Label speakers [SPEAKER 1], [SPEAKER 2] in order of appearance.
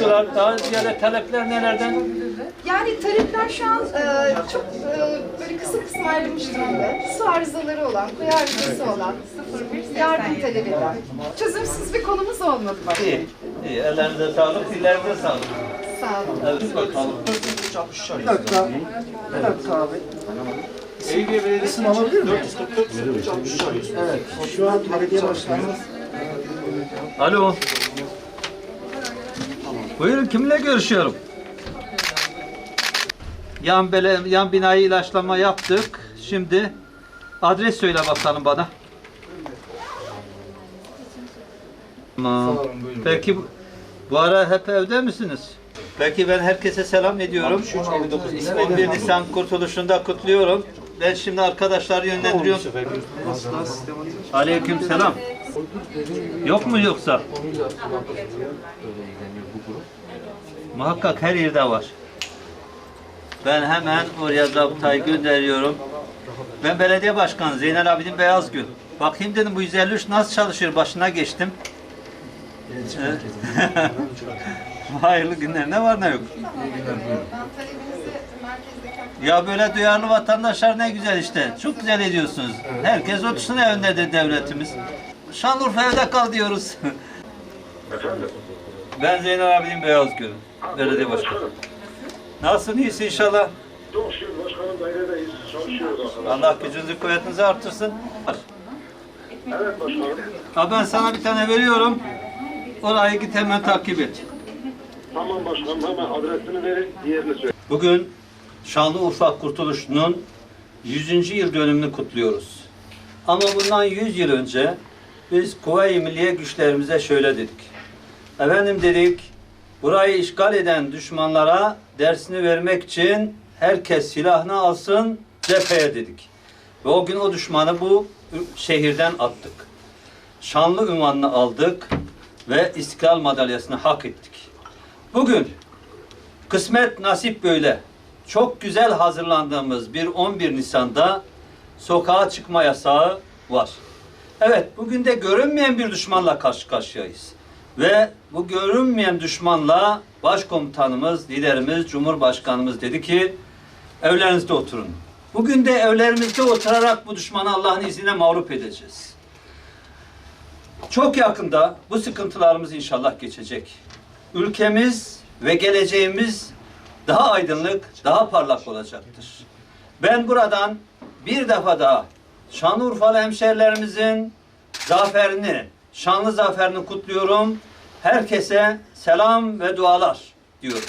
[SPEAKER 1] istiyorlar? Daha ziyade talepler nelerden?
[SPEAKER 2] Yani talepler şu an e, çok e, böyle kısım kısım ayrılmış durumda. Su arızaları olan, kuyu arızası olan, yardım talep eden. Çözümsüz bir konumuz olmadı bak.
[SPEAKER 1] İyi. İyi. Ellerinize sağlık, dillerinize sağlık.
[SPEAKER 2] Sağ olun.
[SPEAKER 1] Evet bakalım.
[SPEAKER 3] Bir dakika. Bir dakika abi. İsim alabilir miyim? Evet. Şu an belediye başkanımız
[SPEAKER 1] Alo. Buyurun kimle görüşüyorum? Yan, bele, yan binayı ilaçlama yaptık. Şimdi adres söyle bakalım bana. Tamam. Peki bu- bu ara hep evde misiniz? Peki ben herkese selam ediyorum. 11 Nisan kurtuluşunda kutluyorum. Ben şimdi arkadaşları yönlendiriyorum. Aleyküm selam. Yok mu yoksa? Muhakkak her yerde var. Ben hemen oraya zabıtayı gönderiyorum. Ben belediye başkanı Zeynel Abidin Beyazgül. Bakayım dedim bu 153 nasıl çalışıyor başına geçtim. Hayırlı günler ne var ne yok. Ya böyle duyarlı vatandaşlar ne güzel işte. Çok güzel ediyorsunuz. Herkes otursun önündedir devletimiz. Şanlıurfa evde kal diyoruz. Ben Zeynel Abidin Beyazgül. Belediye başkanı. Nasılsın iyisin inşallah?
[SPEAKER 4] Çok şükür başkanım dairedeyiz. Çalışıyoruz arkadaşlar.
[SPEAKER 1] Allah gücünüzü kuvvetinizi artırsın.
[SPEAKER 4] Evet başkanım.
[SPEAKER 1] Ha ben sana bir tane veriyorum. Orayı git hemen takip et.
[SPEAKER 4] Tamam başkanım hemen adresini verin. Diğerini söyle.
[SPEAKER 1] Bugün Şanlıurfa Kurtuluşu'nun 100. yıl dönümünü kutluyoruz. Ama bundan 100 yıl önce biz Kuvayi Milliye güçlerimize şöyle dedik. Efendim dedik, burayı işgal eden düşmanlara dersini vermek için herkes silahını alsın cepheye dedik. Ve o gün o düşmanı bu şehirden attık. Şanlı ünvanını aldık ve İstiklal Madalyasını hak ettik. Bugün Kısmet nasip böyle. Çok güzel hazırlandığımız bir 11 Nisan'da sokağa çıkma yasağı var. Evet, bugün de görünmeyen bir düşmanla karşı karşıyayız. Ve bu görünmeyen düşmanla başkomutanımız, liderimiz, cumhurbaşkanımız dedi ki evlerinizde oturun. Bugün de evlerimizde oturarak bu düşmanı Allah'ın izniyle mağlup edeceğiz. Çok yakında bu sıkıntılarımız inşallah geçecek. Ülkemiz ve geleceğimiz daha aydınlık, daha parlak olacaktır. Ben buradan bir defa daha Şanlıurfalı hemşehrilerimizin zaferini, şanlı zaferini kutluyorum. Herkese selam ve dualar diyorum.